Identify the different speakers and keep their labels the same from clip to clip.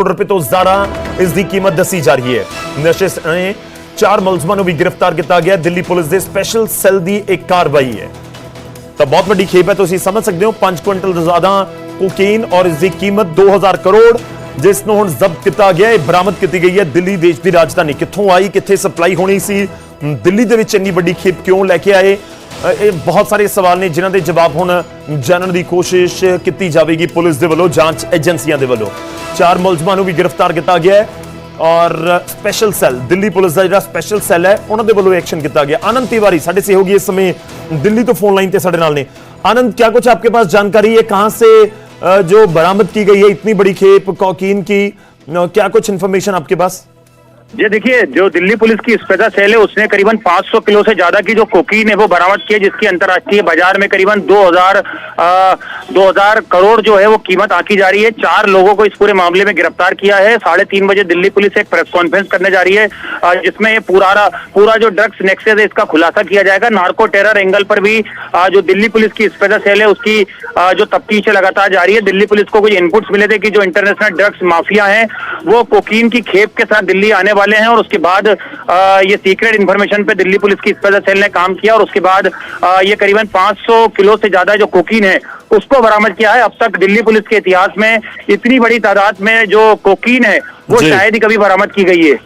Speaker 1: ਕਰੋੜ ਰੁਪਏ ਤੋਂ ਜ਼ਿਆਦਾ ਇਸ ਦੀ ਕੀਮਤ ਦੱਸੀ ਜਾ ਰਹੀ ਹੈ। ਨਸ਼ੇ ਸਣੇ ਚਾਰ ਮੁਲਜ਼ਮਾਂ ਨੂੰ ਵੀ ਗ੍ਰਿਫਤਾਰ ਕੀਤਾ ਗਿਆ। ਦਿੱਲੀ ਪੁਲਿਸ ਦੇ ਸਪੈਸ਼ਲ ਸੈੱਲ ਦੀ ਇੱਕ ਕਾਰਵਾਈ ਹੈ। ਤਾਂ ਬਹੁਤ ਵੱਡੀ ਖੇਪ ਹੈ, ਤੁਸੀਂ ਸਮਝ ਸਕਦੇ ਹੋ 5 ਕੁਇੰਟਲ ਤੋਂ ਜ਼ਿਆਦਾ ਕੋਕੇਨ ਔਰ ਇਸ ਦੀ ਕੀਮਤ 2000 ਕਰੋੜ, ਜਿਸ ਨੂੰ ਹੁਣ ਜ਼ਬਤ ਕੀਤਾ ਗਿਆ ਹੈ ਬਰਾਮਦ ਕੀਤੀ ਗਈ ਹੈ। ਦਿੱਲੀ ਦੇਸ਼ ਦੀ ਰਾਜਧਾਨੀ ਕਿੱਥੋਂ ਆਈ, ਕਿੱਥੇ ਸਪਲਾਈ ਹੋਣੀ ਸੀ? ਦਿੱਲੀ ਦੇ ਵਿੱਚ ਇੰਨੀ ਵੱਡੀ ਖੇਪ ਕਿਉਂ ਲੈ ਕੇ ਆਏ? ਇਹ ਬਹੁਤ ਸਾਰੇ ਸਵਾਲ ਨੇ, ਜਿਨ੍ਹਾਂ ਦੇ ਜਵਾਬ ਹੁਣ ਜਾਣਨ ਦੀ ਕੋਸ਼ਿਸ਼ ਕੀਤੀ ਜਾਵੇਗੀ ਪੁਲਿਸ ਦੇ ਵੱਲੋਂ, ਜਾਂਚ ਏਜੰਸੀਆਂ ਦੇ ਵੱਲੋਂ। ਚਾਰ ਮੁਲਜ਼ਮਾਂ ਨੂੰ ਵੀ ਗ੍ਰਿਫਤਾਰ ਕੀਤਾ ਗਿਆ ਹੈ ਔਰ ਸਪੈਸ਼ਲ ਸੈੱਲ, ਦਿੱਲੀ ਪੁਲਿਸ ਦਾ ਜਿਹੜਾ ਸਪੈਸ਼ਲ ਸੈੱਲ ਹੈ, ਉਹਨਾਂ ਦੇ ਵੱਲੋਂ ਐਕਸ਼ਨ ਕੀਤਾ ਗਿਆ। ਆਨੰਦ ਤਿਵਾਰੀ ਸਾਡੇ ਸਹਿਯੋਗੀ ਇਸ ਸਮੇਂ ਦਿੱਲੀ ਤੋਂ ਫੋਨ ਲਾਈਨ ਤੇ ਸਾਡੇ ਨਾਲ ਨੇ। ਆਨੰਦ क्या कुछ आपके ਪਾਸ ਜਾਣਕਾਰੀ ਹੈ? कहाँ से ਜੋ ਬਰਾਮਦ की ਗਈ ਹੈ? ਇਤਨੀ ਬੜੀ ਖੇਪ कौकीन ਕੀ क्या कुछ ਇਨਫੋਰਮੇਸ਼ਨ आपके ਪਾਸ?
Speaker 2: ये देखिए जो दिल्ली पुलिस की स्पेशल सेल है उसने करीबन 500 किलो से ज़्यादा की जो कोकीन है वो बरामद की है जिसकी अंतर्राष्ट्रीय बाज़ार में करीबन 2000 अ, 2000 करोड़ जो है वो कीमत आकी जा रही है। चार लोगों को इस पूरे मामले में गिरफ़्तार किया है। साढ़े तीन बजे दिल्ली पुलिस एक प्रेस कॉन्फ्रेंस करने जा रही है जिसमें पूरा पूरा जो ड्रग्स नेक्सेस है इसका खुलासा किया जाएगा। नार्को टेरर एंगल पर भी जो दिल्ली पुलिस की स्पेशल सेल है उसकी जो तफ्तीश लगातार जारी है। दिल्ली पुलिस को कुछ इनपुट्स मिले थे कि जो इंटरनेशनल ड्रग्स माफिया है वो कोकीन की खेप के साथ दिल्ली आने वाले हैं और उसके बाद ये सीक्रेट इन्फॉर्मेशन पे दिल्ली पुलिस की स्पेशल सेल ने काम किया और उसके बाद ये करीबन 500 किलो से ज़्यादा जो कोकीन है उसको बरामद किया है। अब तक दिल्ली पुलिस के इतिहास में इतनी बड़ी तादाद में जो कोकीन है वो शायद ही कभी बरामद की गई है।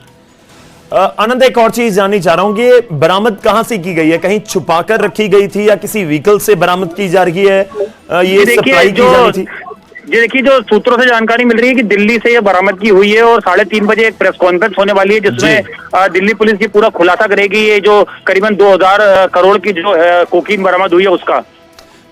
Speaker 1: आनंद एक और चीज़ जाननी चाह रहा हूँ कि ये बरामद कहाँ से की गई है? कहीं छुपाकर रखी गई थी या किसी व्हीकल से बरामद की जा रही है? ये
Speaker 2: ये
Speaker 1: सप्लाई की
Speaker 2: जो
Speaker 1: जानी थी।
Speaker 2: ये देखिए जो सूत्रों से जानकारी मिल रही है कि दिल्ली से ये बरामद की हुई है और साढ़े तीन बजे एक प्रेस कॉन्फ्रेंस होने वाली है जिसमें
Speaker 1: जी।
Speaker 2: अ, दिल्ली पुलिस की पूरा खुलासा करेगी ये जो करीबन 2000 करोड़ की जो अ, कोकीन बरामद हुई है उसका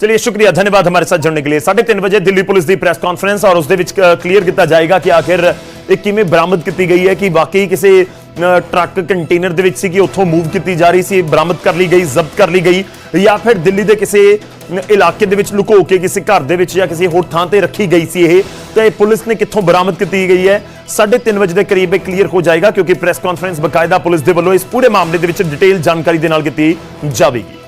Speaker 1: ਚਲਿਏ ਸ਼ੁਕਰੀਆ ਧੰਨਵਾਦ ਹਮਾਰੇ ਸਾਥ ਜੁੜਨ ਕੇ ਲਈ 3:30 ਵਜੇ ਦਿੱਲੀ ਪੁਲਿਸ ਦੀ ਪ੍ਰੈਸ ਕਾਨਫਰੰਸ ਔਰ ਉਸ ਦੇ ਵਿੱਚ ਕਲੀਅਰ ਕੀਤਾ ਜਾਏਗਾ ਕਿ ਆਖਿਰ ਇਹ ਕਿਵੇਂ ਬਰਾਮਦ ਕੀਤੀ ਗਈ ਹੈ ਕਿ ਵਾਕਈ ਕਿਸੇ ਅ, ਟਰੱਕ ਕੰਟੇਨਰ ਦੇ ਵਿੱਚ ਸੀ ਕਿ ਉੱਥੋਂ ਮੂਵ ਕੀਤੀ ਜਾ ਰਹੀ ਸੀ ਬਰਾਮਦ ਕਰ ਲਈ ਗਈ ਜ਼ਬਤ ਕਰ ਲਈ ਗਈ ਜਾਂ ਫਿਰ ਦਿੱਲੀ ਦੇ ਕਿਸੇ ਅ, ਇਲਾਕੇ ਦੇ ਵਿੱਚ ਲੁਕੋ ਕੇ ਕਿਸੇ ਘਰ ਦੇ ਵਿੱਚ ਜਾਂ ਕਿਸੇ ਹੋਰ ਥਾਂ ਤੇ ਰੱਖੀ ਗਈ ਸੀ ਇਹ, ਤੇ ਪੁਲਿਸ ਨੇ ਕਿੱਥੋਂ ਬਰਾਮਦ ਕੀਤੀ ਗਈ ਹੈ? 3:30 ਵਜੇ ਦੇ ਕਰੀਬ ਇਹ ਕਲੀਅਰ ਹੋ ਜਾਏਗਾ, ਕਿਉਂਕਿ ਪ੍ਰੈਸ ਕਾਨਫਰੰਸ ਬਕਾਇਦਾ ਪੁਲਿਸ ਦੇ ਵੱਲੋਂ ਇਸ ਪੂਰੇ ਮਾਮਲੇ ਦੇ ਵਿੱਚ ਡਿਟੇਲ ਜਾਣਕਾਰੀ ਦੇ ਨਾਲ ਕੀਤੀ ਜਾਵੇਗੀ।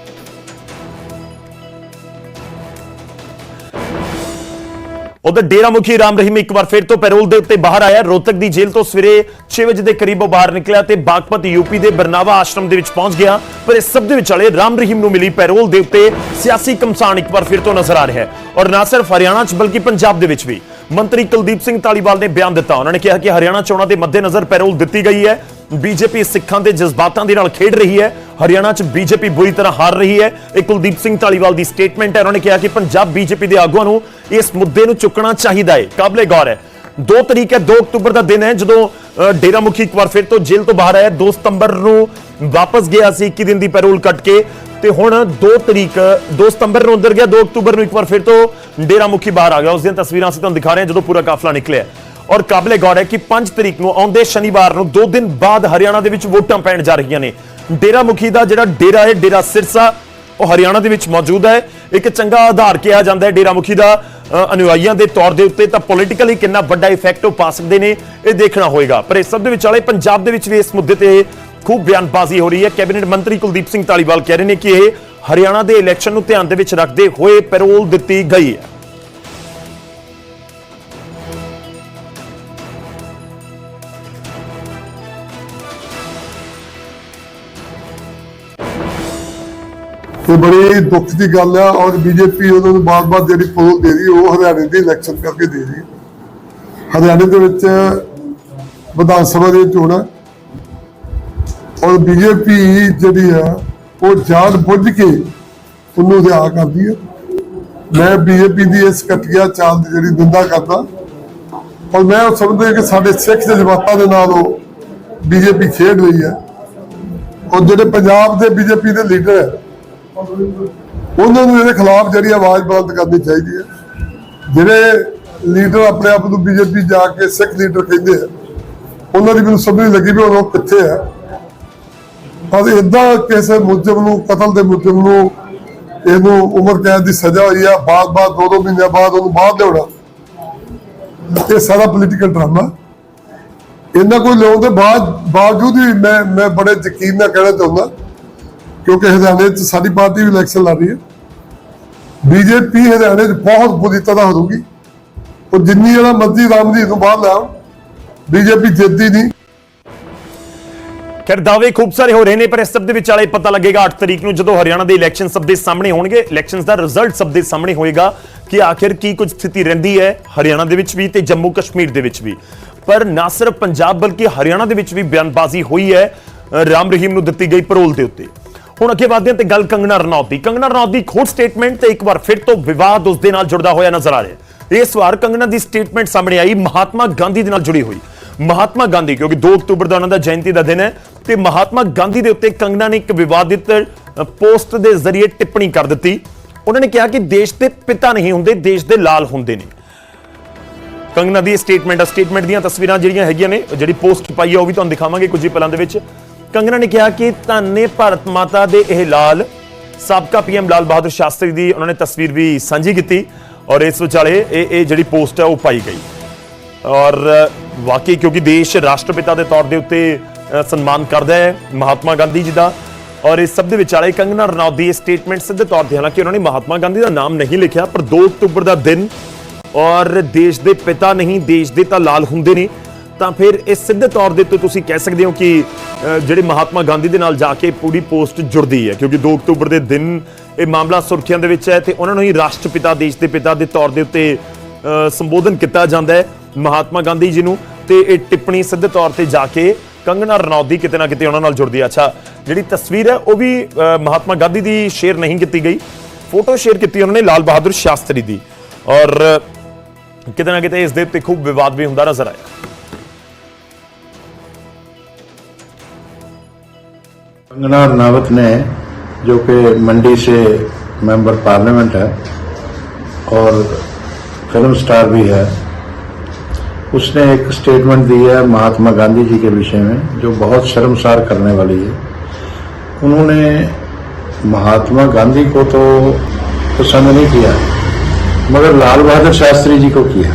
Speaker 1: ਉਧਰ ਡੇਰਾ ਮੁਖੀ ਰਾਮ ਰਹੀਮ ਇੱਕ ਵਾਰ ਫਿਰ ਤੋਂ ਪੈਰੋਲ ਦੇ ਉੱਤੇ ਬਾਹਰ ਆਇਆ। ਰੋਹਤਕ ਦੀ ਜੇਲ੍ਹ ਤੋਂ ਸਵੇਰੇ 6 ਵਜੇ ਦੇ ਕਰੀਬ ਉਹ ਬਾਹਰ ਨਿਕਲਿਆ ਤੇ ਬਾਗਪਤ ਯੂਪੀ ਦੇ ਬਰਨਾਵਾ ਆਸ਼ਰਮ ਦੇ ਵਿੱਚ ਪਹੁੰਚ ਗਿਆ। ਪਰ ਇਸ ਸਭ ਦੇ ਵਿਚਾਲੇ ਰਾਮ ਰਹੀਮ ਨੂੰ ਮਿਲੀ ਪੈਰੋਲ ਦੇ ਉੱਤੇ ਸਿਆਸੀ ਕਮਸਾਨ ਇੱਕ ਵਾਰ ਫਿਰ ਤੋਂ ਨਜ਼ਰ ਆ ਰਿਹਾ ਹੈ। ਔਰ ਨਾ ਸਿਰਫ ਹਰਿਆਣਾ 'ਚ ਬਲਕਿ ਪੰਜਾਬ ਦੇ ਵਿੱਚ ਵੀ ਮੰਤਰੀ ਕੁਲਦੀਪ ਸਿੰਘ ਧਾਲੀਵਾਲ ਨੇ ਬਿਆਨ ਦਿੱਤਾ। ਉਹਨਾਂ ਨੇ ਕਿਹਾ ਕਿ ਹਰਿਆਣਾ ਚੋਣਾਂ ਦੇ ਮੱਦੇਨਜ਼ਰ ਪੈਰੋਲ ਦਿੱਤੀ ਗਈ ਹੈ। ਬੀਜੇਪੀ ਸਿੱਖਾਂ ਦੇ ਜਜ਼ਬਾਤਾਂ ਦੇ ਨਾਲ ਖੇਡ ਰਹੀ ਹੈ। ਹਰਿਆਣਾ 'ਚ ਬੀਜੇਪੀ ਬੁਰੀ ਤਰ੍ਹਾਂ ਹਾਰ ਰਹੀ ਹੈ। ਇਹ ਕੁਲਦੀਪ ਸਿੰਘ ਧਾਲੀਵਾਲ ਦੀ ਸਟੇਟਮੈਂਟ ਹੈ। ਉਹਨਾਂ ਨੇ ਕਿਹਾ ਕਿ ਪੰਜਾਬ ਬੀਜੇਪੀ ਦੇ ਆਗੂਆਂ ਨੂੰ ਇਸ ਮੁੱਦੇ ਨੂੰ ਚੁੱਕਣਾ ਚਾਹੀਦਾ ਹੈ। ਕਾਬਲੇ ਗੌਰ ਹੈ। 2 ਤਰੀਕ ਹੈ 2 ਅਕਤੂਬਰ ਦਾ ਦਿਨ ਹੈ, ਜਦੋਂ ਡੇਰਾ ਮੁਖੀ ਇੱਕ ਵਾਰ ਫਿਰ ਤੋਂ ਜੇਲ੍ਹ ਤੋਂ ਬਾਹਰ ਆਇਆ। 2 ਸਤੰਬਰ ਨੂੰ ਵਾਪਸ ਗਿਆ ਸੀ 21 ਦਿਨ ਦੀ ਪੈਰੋਲ ਕੱਟ ਕੇ। ਤੇ ਹੁਣ 2 ਤਰੀਕ 2 ਸਤੰਬਰ ਨੂੰ ਅੰਦਰ ਗਿਆ 2 ਅਕਤੂਬਰ ਨੂੰ ਇੱਕ ਵਾਰ ਫਿਰ ਤੋਂ ਡੇਰਾ ਮੁਖੀ ਬਾਹਰ ਆ ਗਿਆ। ਉਸ ਦੀਆਂ ਤਸਵੀਰਾਂ ਅਸੀਂ ਤੁਹਾਨੂੰ ਦਿਖਾ ਰਹੇ ਹਾਂ, ਜਦੋਂ ਪੂਰਾ ਕਾਫਲਾ ਨਿਕਲਿਆ। ਔਰ ਕਾਬਲੇ ਗੌਰ ਹੈ ਕਿ 5 ਤਰੀਕ ਨੂੰ ਆਉਂਦੇ ਸ਼ਨੀਵਾਰ ਨੂੰ 2 ਦਿਨ ਬਾਅਦ ਹਰਿਆਣਾ ਦੇ ਵਿੱਚ ਵੋਟਾਂ ਪੈਣ ਜਾ ਰਹੀਆਂ ਨੇ। ਡੇਰਾ ਮੁਖੀ ਦਾ ਜਿਹੜਾ ਡੇਰਾ ਹੈ ਡੇਰਾ ਸਿਰਸਾ ਉਹ ਹਰਿਆਣਾ ਦੇ ਵਿੱਚ ਮੌਜੂਦ ਹੈ। ਇੱਕ ਚੰਗਾ ਆਧਾਰ ਕਿਹਾ ਜਾਂਦਾ ਹੈ ਡੇਰਾ ਮੁਖੀ ਦਾ। ਅ, ਅਨੁਯਾਈਆਂ ਦੇ ਤੌਰ ਦੇ ਉੱਤੇ ਤਾਂ ਪੋਲੀਟੀਕਲੀ ਕਿੰਨਾ ਵੱਡਾ ਇਫੈਕਟ ਉਹ ਪਾ ਸਕਦੇ ਨੇ ਇਹ ਦੇਖਣਾ ਹੋਏਗਾ। ਪਰ ਇਸ ਸਭ ਦੇ ਵਿਚਾਲੇ ਪੰਜਾਬ ਦੇ ਵਿੱਚ ਵੀ ਇਸ ਮੁੱਦੇ ਤੇ ਖੂਬ ਬਿਆਨਬਾਜ਼ੀ ਹੋ ਰਹੀ ਹੈ। ਕੈਬਨਿਟ ਮੰਤਰੀ ਕੁਲਦੀਪ ਸਿੰਘ ਧਾਲੀਵਾਲ ਕਹਿ ਰਹੇ ਨੇ ਕਿ ਇਹ ਹਰਿਆਣਾ ਦੇ ਇਲੈਕਸ਼ਨ ਨੂੰ ਧਿਆਨ ਦੇ ਵਿੱਚ ਰੱਖਦੇ ਹੋਏ ਪੈਰੋਲ ਦਿੱਤੀ ਗਈ ਹੈ।
Speaker 3: ਇਹ ਬੜੀ ਦੁੱਖ ਦੀ ਗੱਲ ਆ ਔਰ ਬੀਜੇਪੀ ਉਹਨਾਂ ਨੂੰ ਬਾਰ-ਬਾਰ ਜਿਹੜੀ ਪੋਲ ਦੇ ਰਹੀ ਹੈ, ਉਹ ਹਰਿਆਣੇ ਦੀ ਇਲੈਕਸ਼ਨ ਕਰਕੇ ਦੇ ਰਹੀ। ਹੈ ਹਰਿਆਣੇ ਦੇ ਵਿੱਚ ਵਿਧਾਨ ਸਭਾ ਦੀ ਚੋਣ ਹੈ ਔਰ ਬੀਜੇਪੀ ਜਿਹੜੀ ਆ ਉਹ ਜਾਣ ਬੁੱਝ ਕੇ ਉਹਨੂੰ ਰਿਆ ਕਰਦੀ ਹੈ ਮੈਂ ਬੀਜੇਪੀ ਦੀ ਇਸ ਘਟੀਆ ਚਾਲ ਦੀ ਜਿਹੜੀ ਨਿੰਦਾ ਕਰਦਾ ਔਰ ਮੈਂ ਉਹ ਸਮਝਦਾ ਕਿ ਸਾਡੇ ਸਿੱਖ ਜਜ਼ਬਾਤਾਂ ਦੇ ਨਾਲ ਉਹ ਬੀਜੇਪੀ ਖੇਡ ਰਹੀ ਹੈ ਔਰ ਜਿਹੜੇ ਪੰਜਾਬ ਦੇ ਬੀਜੇਪੀ ਦੇ ਲੀਡਰ ਹੈ ਉਹਨਾਂ ਨੂੰ ਇਹਦੇ ਖਿਲਾਫ ਜਿਹੜੀ ਆਵਾਜ਼ ਬੁਲੰਦ ਕਰਨੀ ਚਾਹੀਦੀ ਹੈ। ਜਿਹੜੇ ਲੀਡਰ ਆਪਣੇ ਆਪ ਨੂੰ ਬੀਜੇਪੀ ਜਾ ਕੇ ਸਿੱਖ ਲੀਡਰ ਕਹਿੰਦੇ ਆ, ਉਹਨਾਂ ਦੀ ਮੈਨੂੰ ਸਮਝ ਲੱਗੀ ਵੀ ਹੁਣ ਉਹ ਕਿੱਥੇ ਹੈ ਪਰ ਇਦਾਂ ਕਿਸੇ ਮੁਲਜ਼ਮ ਨੂੰ, ਕਤਲ ਦੇ ਮੁਲਜ਼ਮ ਨੂੰ ਇਹਨੂੰ ਉਮਰ ਕੈਦ ਦੀ ਸਜ਼ਾ ਹੋਈ ਆ ਬਾਅਦ-ਬਾਅਦ ਦੋ ਦੋ ਮਹੀਨੇ ਬਾਅਦ ਉਹਨੂੰ ਬਾਹਰ ਲਿਆਉਣਾ। ਇਹ ਸਾਰਾ ਪੋਲੀਟੀਕਲ ਡਰਾਮਾ ਇਹਨਾਂ ਕੋਈ ਲਿਆਉਣ ਦੇ ਬਾਅਦ ਬਾਵਜੂਦ ਵੀ ਮੈਂ ਮੈਂ ਬੜੇ ਯਕੀਨ ਨਾਲ ਕਹਿਣਾ ਚਾਹੁੰਦਾ ਕਿਉਂਕਿ ਹਰਿਆਣੇ 'ਚ ਸਾਡੀ ਪਾਰਟੀ ਵੀ ਇਲੈਕਸ਼ਨ ਲੜ ਰਹੀ ਹੈ। ਬੀਜੇਪੀ ਹਰਿਆਣੇ 'ਚ ਬਹੁਤ ਬੁਰੀ ਤਰ੍ਹਾਂ ਹਾਰੂਗੀ ਉਹ ਜਿੰਨੀ ਜਿਹੜਾ ਮਰਜ਼ੀ ਰਾਮਦੀਪ ਨੂੰ ਬਾਹਰ ਲਾਓ ਬੀਜੇਪੀ ਜਿੱਤਦੀ ਨਹੀਂ।
Speaker 1: ਖੈਰ, ਦਾਅਵੇ ਖੂਬ ਸਾਰੇ ਹੋ ਰਹੇ ਨੇ, ਪਰ ਇਸ ਸਭ ਦੇ ਵਿਚਾਲੇ ਪਤਾ ਲੱਗੇਗਾ 8 ਤਰੀਕ ਨੂੰ ਜਦੋਂ ਹਰਿਆਣਾ ਦੇ ਇਲੈਕਸ਼ਨ ਸਭ ਦੇ ਸਾਹਮਣੇ ਹੋਣਗੇ। ਇਲੈਕਸ਼ਨਸ ਦਾ ਰਿਜ਼ਲਟ ਸਭ ਦੇ ਸਾਹਮਣੇ ਹੋਏਗਾ ਕਿ ਆਖਿਰ ਕੀ ਕੁਝ ਸਥਿਤੀ ਰਹਿੰਦੀ ਹੈ ਹਰਿਆਣਾ ਦੇ ਵਿੱਚ ਵੀ ਤੇ ਜੰਮੂ ਕਸ਼ਮੀਰ ਦੇ ਵਿੱਚ ਵੀ। ਪਰ ਨਾ ਸਿਰਫ ਪੰਜਾਬ ਬਲਕਿ ਹਰਿਆਣਾ ਦੇ ਵਿੱਚ ਵੀ ਬਿਆਨਬਾਜ਼ੀ ਹੋਈ ਹੈ ਰਾਮ ਰਹੀਮ ਨੂੰ ਦਿੱਤੀ ਗਈ ਪਰੋਲ ਦੇ ਉੱਤੇ। ਹੁਣ ਅੱਗੇ ਵਧਦੇ ਹਾਂ ਤੇ ਗੱਲ ਕੰਗਣਾ ਰਣੌਤ ਦੀ। ਕੰਗਣਾ ਰਣੌਤ ਦੀ ਖੋਟ ਸਟੇਟਮੈਂਟ ਤੇ ਇੱਕ ਵਾਰ ਫਿਰ ਤੋਂ ਵਿਵਾਦ ਉਸ ਦੇ ਨਾਲ ਜੁੜਦਾ ਹੋਇਆ ਨਜ਼ਰ ਆ ਰਿਹਾ ਇਸ ਵਾਰ ਕੰਗਣਾ ਦੀ ਸਟੇਟਮੈਂਟ ਸਾਹਮਣੇ ਆਈ, ਮਹਾਤਮਾ ਗਾਂਧੀ ਦੇ ਨਾਲ ਜੁੜੀ ਹੋਈ। ਮਹਾਤਮਾ ਗਾਂਧੀ, ਕਿਉਂਕਿ 2 ਅਕਤੂਬਰ ਦਾ ਉਹਨਾਂ ਦਾ ਜਯੰਤੀ ਦਾ ਦਿਨ ਹੈ ਤੇ ਮਹਾਤਮਾ ਗਾਂਧੀ ਦੇ ਉੱਤੇ ਕੰਗਣਾ ਨੇ ਇੱਕ ਵਿਵਾਦਿਤ ਪੋਸਟ ਦੇ ਜ਼ਰੀਏ ਟਿੱਪਣੀ ਕਰ ਦਿੱਤੀ। ਉਹਨਾਂ ਨੇ ਕਿਹਾ ਕਿ ਦੇਸ਼ ਦੇ ਪਿਤਾ ਨਹੀਂ ਹੁੰਦੇ, ਦੇਸ਼ ਦੇ ਲਾਲ ਹੁੰਦੇ ਨੇ। ਕੰਗਨਾ ਦੀ ਸਟੇਟਮੈਂਟ ਆ। ਸਟੇਟਮੈਂਟ ਦੀਆਂ ਤਸਵੀਰਾਂ ਜਿਹੜੀਆਂ ਹੈਗੀਆਂ ਨੇ, ਜਿਹੜੀ ਪੋਸਟ ਪਾਈ ਆ, ਉਹ ਵੀ ਤੁਹਾਨੂੰ ਦਿਖਾਵਾਂਗੇ ਕੁਝ ਹੀ ਪਲਾਂ ਦੇ ਵਿੱਚ। ਕੰਗਨਾ ਨੇ ਕਿਹਾ ਕਿ ਧੰਨੇ ਭਾਰਤ ਮਾਤਾ ਦੇ ਇਹ ਲਾਲ ਸਾਬਕਾ ਪੀਐਮ ਲਾਲ ਬਹਾਦਰ ਸ਼ਾਸਤਰੀ ਦੀ ਉਹਨਾਂ ਨੇ ਤਸਵੀਰ ਵੀ ਸਾਂਝੀ ਕੀਤੀ ਔਰ ਇਸ ਵਿਚਾਲੇ ਇਹ ਇਹ ਜਿਹੜੀ ਪੋਸਟ ਹੈ ਉਹ ਪਾਈ ਗਈ। ਔਰ ਵਾਕਈ ਕਿਉਂਕਿ ਦੇਸ਼ ਰਾਸ਼ਟਰਪਿਤਾ ਦੇ ਤੌਰ ਦੇ ਉੱਤੇ ਅ, ਸਨਮਾਨ ਕਰਦਾ ਹੈ ਮਹਾਤਮਾ ਗਾਂਧੀ ਜੀ ਦਾ ਔਰ ਇਸ ਸਭ ਦੇ ਵਿਚਾਲੇ ਕੰਗਨਾ ਰਣੌਤ ਦੀ ਇਹ ਸਟੇਟਮੈਂਟ ਸਿੱਧੇ ਤੌਰ ਤੇ ਹਾਲਾਂਕਿ ਉਹਨਾਂ ਨੇ ਮਹਾਤਮਾ ਗਾਂਧੀ ਦਾ ਨਾਮ ਨਹੀਂ ਲਿਖਿਆ ਪਰ 2 ਅਕਤੂਬਰ ਦਾ ਦਿਨ ਔਰ ਦੇਸ਼ ਦੇ ਪਿਤਾ ਨਹੀਂ ਦੇਸ਼ ਦੇ ਤਾਂ ਲਾਲ ਹੁੰਦੇ ਨੇ। ਤਾਂ ਫਿਰ ਇਹ ਸਿੱਧੇ ਤੌਰ ਦੇ ਉੱਤੇ ਤੁਸੀਂ ਕਹਿ ਸਕਦੇ ਹੋ ਕਿ ਅ, ਜਿਹੜੇ ਮਹਾਤਮਾ ਗਾਂਧੀ ਦੇ ਨਾਲ ਜਾ ਕੇ ਪੂਰੀ ਪੋਸਟ ਜੁੜਦੀ ਹੈ ਕਿਉਂਕਿ 2 ਅਕਤੂਬਰ ਦੇ ਦਿਨ ਇਹ ਮਾਮਲਾ ਸੁਰਖੀਆਂ ਦੇ ਵਿੱਚ ਹੈ ਤੇ ਉਹਨਾਂ ਨੂੰ ਹੀ ਰਾਸ਼ਟਰਪਿਤਾ ਦੇਸ਼ ਦੇ ਪਿਤਾ ਦੇ ਤੌਰ ਦੇ ਉੱਤੇ ਸੰਬੋਧਨ ਕੀਤਾ ਜਾਂਦਾ ਹੈ ਮਹਾਤਮਾ ਗਾਂਧੀ ਜੀ ਨੂੰ ਤੇ ਇਹ ਟਿੱਪਣੀ ਸਿੱਧੇ ਤੌਰ ਤੇ ਜਾ ਕੇ ਕੰਗਨਾ ਰਣੌਤ ਦੀ ਕਿਤੇ ਨਾ ਕਿਤੇ ਉਹਨਾਂ ਨਾਲ ਜੁੜਦੀ ਹੈ। ਅੱਛਾ ਜਿਹੜੀ ਤਸਵੀਰ ਹੈ ਉਹ ਵੀ ਮਹਾਤਮਾ ਗਾਂਧੀ ਦੀ ਸ਼ੇਅਰ ਨਹੀਂ ਕੀਤੀ ਗਈ ਫੋਟੋ ਸ਼ੇਅਰ ਕੀਤੀ ਉਹਨਾਂ ਨੇ ਲਾਲ ਬਹਾਦਰ ਸ਼ਾਸਤਰੀ ਦੀ ਔਰ ਕਿਤੇ ਨਾ ਕਿਤੇ ਇਸ ਦੇ ਉੱਤੇ ਖੂਬ ਵਿਵਾਦ ਵੀ ਹੁੰਦਾ ਨਜ਼ਰ ਆਇਆ।
Speaker 4: कंगना रनावत ने, जो कि मंडी से मेंबर पार्लियामेंट है और फ़िल्म स्टार भी है, उसने एक स्टेटमेंट दी है महात्मा गांधी जी के विषय में, जो बहुत शर्मसार करने वाली है। उन्होंने महात्मा गांधी को तो पसंद नहीं किया, मगर लाल बहादुर शास्त्री जी को किया।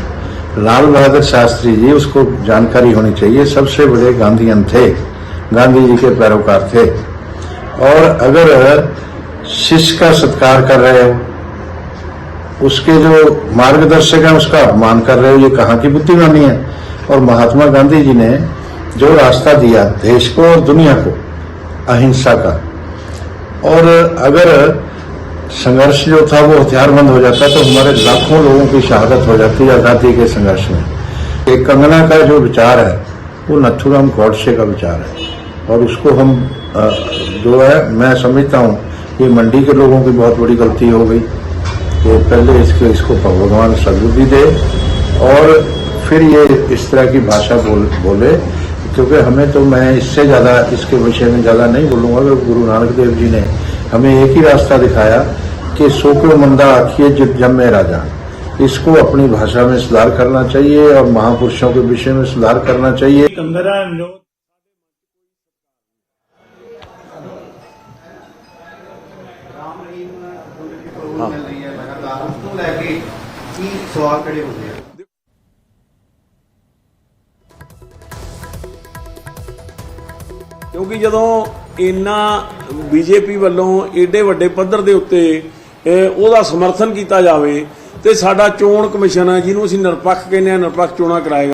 Speaker 4: लाल बहादुर शास्त्री जी, उसको जानकारी होनी चाहिए, सबसे बड़े गांधीयन थे, गांधी जी के पैरोकार थे। और अगर शिष्य का सत्कार कर रहे हो, उसके जो मार्गदर्शक है, उसका अपमान कर रहे हो, ये कहाँ की बुद्धिमानी है? और महात्मा गांधी जी ने जो रास्ता दिया, देश को और दुनिया को, अहिंसा का, और अगर संघर्ष जो था, वो हथियारबंद हो जाता तो हमारे लाखों लोगों की शहादत हो जाती आज़ादी के संघर्ष में। एक कंगना का जो विचार है, वो नथुराम गौडसे का विचार है, और उसको हम जो है, मैं समझता हूँ ये मंडी के लोगों की बहुत बड़ी गलती हो गई। कि पहले इसके, इसको भगवान सदबुद्धि दे और फिर ये इस तरह की भाषा बोल, बोले, क्योंकि हमें तो मैं इससे ज़्यादा, इसके विषय में ज़्यादा नहीं बोलूँगा कि गुरु नानक देव जी ने हमें एक ही रास्ता दिखाया कि सो को मंदा आखिए जब जम्मे राजा। इसको अपनी भाषा में सुधार करना चाहिए और महापुरुषों के विषय में सुधार करना चाहिए।
Speaker 5: ਸਵਾਲ ਖੜੇ ਹੁੰਦੇ ਆ।
Speaker 6: ਕਿਉਂਕਿ ਜਦੋਂ ਇੰਨਾ ਬੀਜੇਪੀ ਵੱਲੋਂ ਏਡੇ ਵੱਡੇ ਪੱਧਰ ਦੇ ਉੱਤੇ ਉਹਦਾ ਸਮਰਥਨ ਕੀਤਾ ਜਾਵੇ, ਤੇ ਸਾਡਾ ਚੋਣ ਕਮਿਸ਼ਨ ਜਿਹਨੂੰ ਅਸੀਂ ਨਿਰਪੱਖ ਕਹਿੰਦੇ ਆ, ਨਿਰਪੱਖ ਚੋਣਾਂ ਕਰਾਏਗਾ।